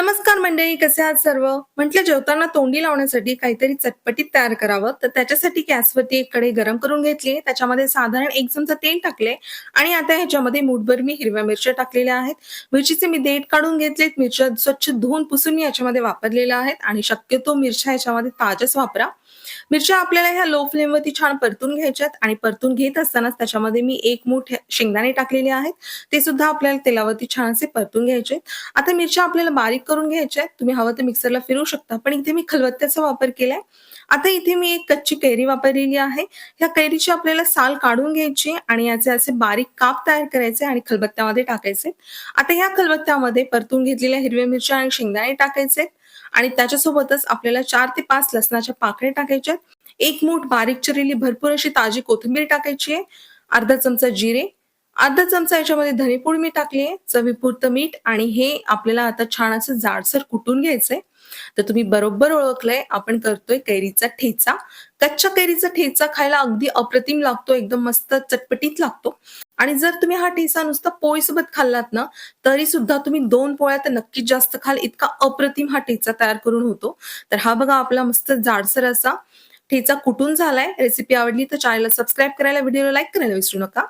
नमस्कार मंडळी कसे आहात सर्व? म्हटलं जेवताना तोंडी लावण्यासाठी काहीतरी चटपटीत तयार करावं. तर त्याच्यासाठी गॅसवरती एक कडे गरम करून घेतली त्याच्यामध्ये साधारण एक चमचा तेल टाकले आणि आता ह्याच्यामध्ये मुठभर मी हिरव्या मिरच्या टाकलेल्या आहेत. मिरचीचे मी देठ काढून घेतलेत. मिरच्या स्वच्छ धुवून पुसून मी याच्यामध्ये वापरलेल्या आहेत आणि शक्यतो मिरच्या ह्याच्यामध्ये ताजच वापरा. मिरच्या आपल्याला ह्या लो फ्लेमवरती छान परतून घ्यायच्यात आणि परतून घेत असतानाच त्याच्यामध्ये मी एक मूठ शेंगदाणे टाकलेले आहेत. ते सुद्धा आपल्याला तेलावरती छान असे परतून घ्यायचे आता मिरच्या आपल्याला बारीक करून घ्यायच्या आहेत तुम्ही हवं तर मिक्सरला फिरू शकता. पण इथे मी खलबत्त्याचा वापर केलाय. आता इथे मी एक कच्ची कैरी वापरलेली आहे. ह्या कैरीची आपल्याला साल काढून घ्यायची आणि याचे असे बारीक काप तयार करायचे आणि खलबत्त्यामध्ये टाकायचे. आता ह्या खलबत्त्यामध्ये परतून घेतलेल्या हिरव्या मिरच्या आणि शेंगदाणे टाकायचे आणि त्याच्यासोबतच आपल्याला चार ते पाच लसणाच्या पाकळ्या टाकायच्या एक मूठ बारीक चिरलेली भरपूर अशी ताजी कोथिंबीर टाकायची आहे. अर्धा चमचा जिरे अर्धा चमचा याच्यामध्ये धनेपूड मी टाकली चवीपुरतं मीठ आणि हे आपल्याला आता छान असं जाडसर कुटून घ्यायचंय. तर तुम्ही बरोबर ओळखलंय आपण करतोय कैरीचा ठेचा. कच्च्या कैरीचा ठेचा खायला अगदी अप्रतिम लागतो एकदम मस्त चटपटीत लागतो. आणि जर तुम्ही हा ठेचा नुसता पोळीसोबत खाल्लात ना तरी सुद्धा तुम्ही दोन पोळ्या तर नक्कीच जास्त खाल इतका अप्रतिम हा ठेचा तयार करून होतो. तर हा बघा आपला मस्त जाडसर असा ठेचा कुटून झालाय. रेसिपी आवडली तर चॅनलला सबस्क्राईब करायला व्हिडिओला लाईक करायला विसरू नका.